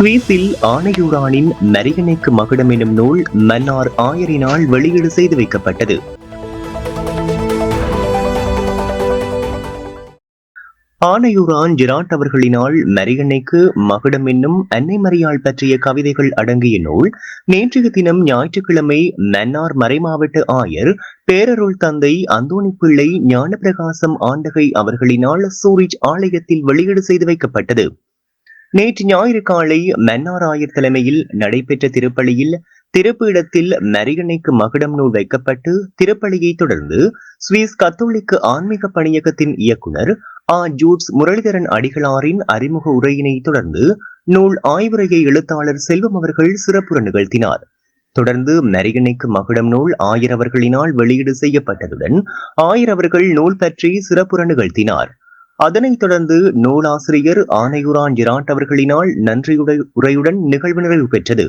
சுவிஸில் ஆணையூரானின் மரியணைக்கு மகுடம் எனும் நூல் மன்னார் ஆயரினால் வெளியீடு செய்து வைக்கப்பட்டது. ஆனையூரான் ஜிராட் அவர்களினால் மரியணைக்கு மகுடம் என்னும் அன்னை மரியாள் பற்றிய கவிதைகள் அடங்கிய நூல் நேற்றைய தினம் ஞாயிற்றுக்கிழமை மன்னார் மறைமாவட்ட ஆயர் பேரருள் தந்தை அந்தோணி பிள்ளை ஞானப்பிரகாசம் ஆண்டகை அவர்களினால் சூரிஜ் ஆலயத்தில் வெளியீடு செய்து வைக்கப்பட்டது. நேற்று ஞாயிறு காலை மன்னாராயர் தலைமையில் நடைபெற்ற திருப்பலியில் திருப்பீடத்தில் மரியணைக்கு மகுடம் நூல் வைக்கப்பட்டு திருப்பலியை தொடர்ந்து சுவிஸ் கத்தோலிக்க ஆன்மீக பணியகத்தின் இயக்குனர் ஆ. ஜூட்ஸ் முரளிதரன் அடிகளாரின் அறிமுக உரையினை தொடர்ந்து நூல் ஆய்வுரையை எழுத்தாளர் செல்வம் அவர்கள் சிறப்புற நிகழ்த்தினார். தொடர்ந்து மரியணைக்கு மகுடம் நூல் ஆயிரவர்களினால் வெளியீடு செய்யப்பட்டதுடன் ஆயிரவர்கள் நூல் பற்றி சிறப்புற நிகழ்த்தினார். அதனைத் தொடர்ந்து நூலாசிரியர் ஆனையுரான் ஜிராட் அவர்களினால் நன்றியுடை உரையுடன் நிகழ்வு நிறைவு பெற்றது.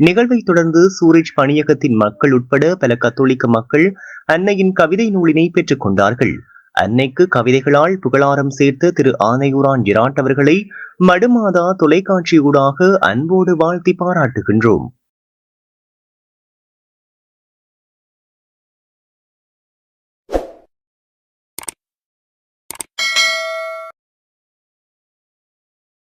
நிகழ்வை தொடர்ந்து சூரஜ் பணியகத்தின் மக்கள் உட்பட பல கத்தோலிக்க மக்கள் அன்னையின் கவிதை நூலினை பெற்றுக் கொண்டார்கள். அன்னைக்கு கவிதைகளால் புகழாரம் சேர்த்த திரு ஆனையூரான் ஜிராட் அவர்களை மடுமாதா தொலைக்காட்சியூடாக அன்போடு வாழ்த்தி பாராட்டுகின்றோம்.